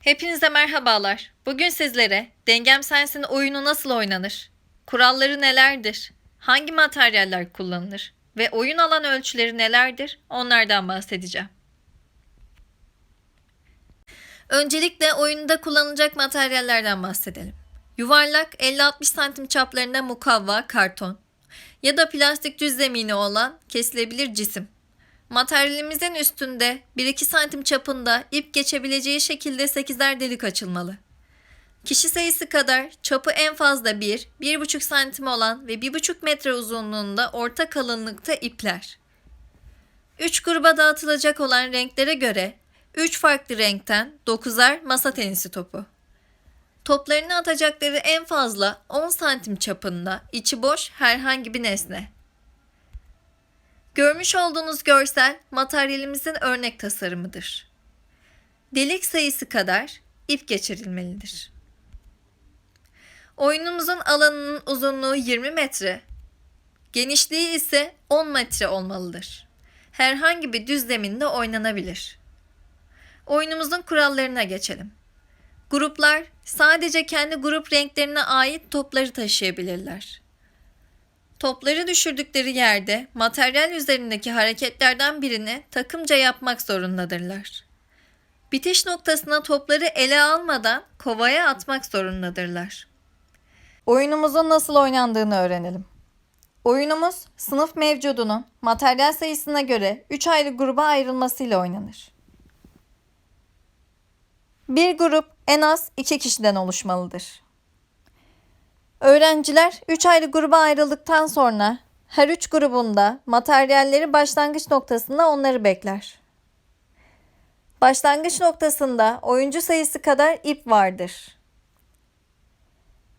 Hepinize merhabalar. Bugün sizlere Dengem Sensin oyunu nasıl oynanır? Kuralları nelerdir? Hangi materyaller kullanılır? Ve oyun alan ölçüleri nelerdir? Onlardan bahsedeceğim. Öncelikle oyunda kullanılacak materyallerden bahsedelim. Yuvarlak 50-60 santim çaplarında mukavva, karton ya da plastik düz zemini olan kesilebilir cisim. Materyalimizin üstünde 1-2 santim çapında ip geçebileceği şekilde 8'er delik açılmalı. Kişi sayısı kadar çapı en fazla 1, 1,5 santim olan ve 1,5 metre uzunluğunda orta kalınlıkta ipler. 3 gruba dağıtılacak olan renklere göre 3 farklı renkten 9'ar masa tenisi topu. Toplarını atacakları en fazla 10 santim çapında içi boş herhangi bir nesne. Görmüş olduğunuz görsel materyalimizin örnek tasarımıdır. Delik sayısı kadar ip geçirilmelidir. Oyunumuzun alanının uzunluğu 20 metre, genişliği ise 10 metre olmalıdır. Herhangi bir düz zeminde oynanabilir. Oyunumuzun kurallarına geçelim. Gruplar sadece kendi grup renklerine ait topları taşıyabilirler. Topları düşürdükleri yerde materyal üzerindeki hareketlerden birini takımca yapmak zorundadırlar. Bitiş noktasına topları ele almadan kovaya atmak zorundadırlar. Oyunumuzun nasıl oynandığını öğrenelim. Oyunumuz sınıf mevcudunun materyal sayısına göre 3 ayrı gruba ayrılmasıyla oynanır. Bir grup en az 2 kişiden oluşmalıdır. Öğrenciler 3 ayrı gruba ayrıldıktan sonra her üç grubunda materyalleri başlangıç noktasında onları bekler. Başlangıç noktasında oyuncu sayısı kadar ip vardır.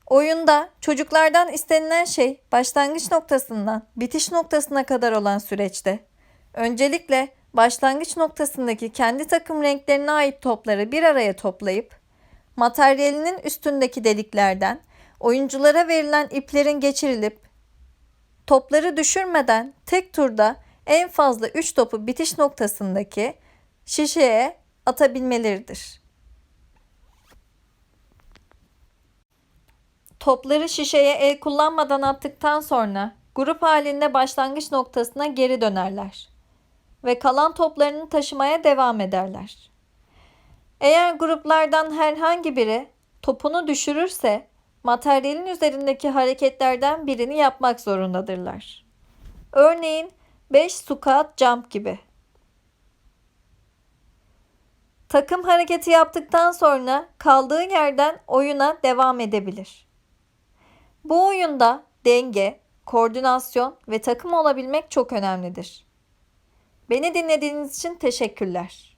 Oyunda çocuklardan istenilen şey başlangıç noktasından bitiş noktasına kadar olan süreçte öncelikle başlangıç noktasındaki kendi takım renklerine ait topları bir araya toplayıp materyalinin üstündeki deliklerden oyunculara verilen iplerin geçirilip topları düşürmeden tek turda en fazla 3 topu bitiş noktasındaki şişeye atabilmeleridir. Topları şişeye el kullanmadan attıktan sonra grup halinde başlangıç noktasına geri dönerler ve kalan toplarını taşımaya devam ederler. Eğer gruplardan herhangi biri topunu düşürürse materyalin üzerindeki hareketlerden birini yapmak zorundadırlar. Örneğin 5 squat jump gibi. Takım hareketi yaptıktan sonra kaldığı yerden oyuna devam edebilir. Bu oyunda denge, koordinasyon ve takım olabilmek çok önemlidir. Beni dinlediğiniz için teşekkürler.